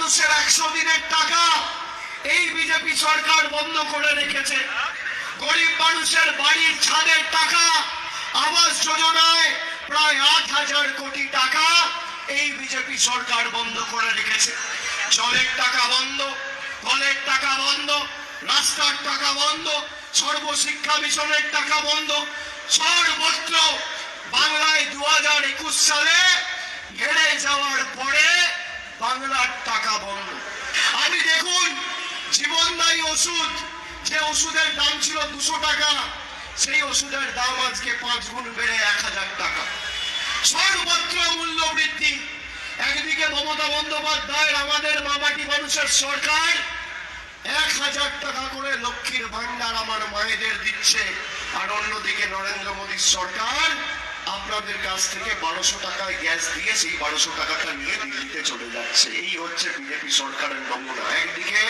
মানুষের একশো দিনের টাকা এই বিজেপি সরকার বন্ধ করে রেখেছে। গরিব মানুষের বাড়ির ছাদের টাকা, আবাস যোজনায় প্রায় আট হাজার কোটি টাকা এই বিজেপি সরকার বন্ধ করে রেখেছে। জলের টাকা বন্ধ, কলের টাকা বন্ধ, রাস্তার টাকা বন্ধ, সর্বশিক্ষা মিশনের টাকা বন্ধ, সর্বত্র বাংলায় দু হাজার একুশ সালে হেরে যাওয়ার পরে বাংলার টাকা বন্ধ। আমি দেখুন, জীবনদায়ী ওষুধ, যে ওষুধের দাম ছিল দুশো টাকা, সেই ওষুধের দাম আজকে পাঁচ গুণ বেড়ে এক হাজার টাকা। সর্বত্র মূল্য বৃদ্ধি একদিকে মমতা বন্দ্যোপাধ্যায়ের আমাদের মামাটি মানুষের সরকার। এক হাজার টাকা করে লক্ষ্মীর ভান্ডার আমার মায়েদের দিচ্ছে, আর অন্যদিকে নরেন্দ্র মোদীর সরকার। আপনাদের কাছ থেকে বারোশো টাকায় গ্যাস দিয়ে সেই বারোশো টাকাটা নিয়ে দিল্লিতে চলে যাচ্ছে। এই হচ্ছে বিজেপি সরকারের নমুনা। একদিকে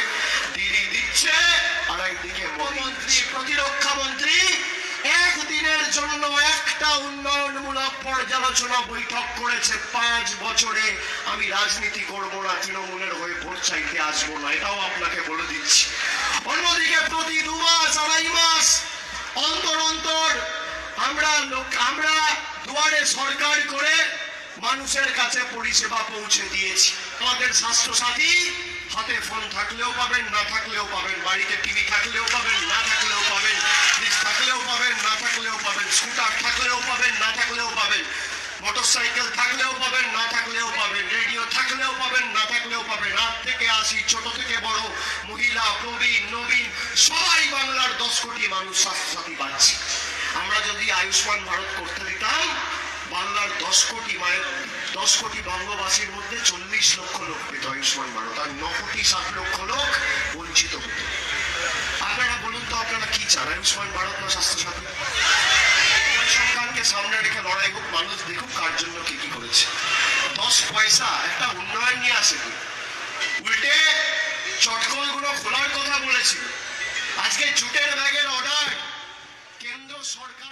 দিদি দিচ্ছে আর একদিকে মন্ত্রী প্রতিরক্ষা মন্ত্রী, একদিনের জন্য একটা উন্নয়নমূলক পর্যালোচনা বৈঠক করেছে পাঁচ বছরে। আমি রাজনীতি করব না, তৃণমূলের হয়ে ভোট চাইতে আসব না, এটাও আপনাকে বলে দিচ্ছি। অন্যদিকে প্রতি দু মাস, আড়াই মাস, অন্তর অন্তর আমরা আমরা দুয়ারে সরকার করে মানুষের কাছে পরিষেবা পৌঁছে দিয়েছি আমাদের স্বাস্থ্য সাথী হাতে ফোন থাকলেও পাবেন না থাকলেও পাবেন বাড়িতে টিভি থাকলেও পাবেন না থাকলেও পাবেন ফ্রিজ থাকলেও পাবেন না থাকলেও পাবেন স্কুটার থাকলেও পাবেন না থাকলেও পাবেন মোটরসাইকেল থাকলেও পাবেন না থাকলেও পাবেন রেডিও থাকলেও পাবেন না থাকলেও পাবেন রাত থেকে আসি ছোট থেকে বড় মহিলা প্রবীণ নবীন সবাই বাংলার দশ কোটি মানুষ স্বাস্থ্যসাথী পাচ্ছে আমরা আয়ুষ্মান ভারত করতে দিতাম বাংলার দশ কোটি মায়ের, দশ কোটি বঙ্গবাসীর মধ্যে চল্লিশ লক্ষ লোক পেত আয়ুষ্মান ভারত। আর ন কোটি ষাট লক্ষ লোক বঞ্চিত হতো। আপনারা বলুন তো, আপনারা কি চান আয়ুষ্মান ভারত না স্বাস্থ্যসাথী? সরকারকে সামনে রেখে লড়াই হোক, মানুষ দেখুক কার জন্য কি কি করেছে। দশ পয়সা একটা উন্নয়ন নিয়ে আসে কি? উল্টে চটকলগুলো খোলার কথা বলেছিল। আজকে জুটের ব্যাগের অর্ডার কেন্দ্র সরকার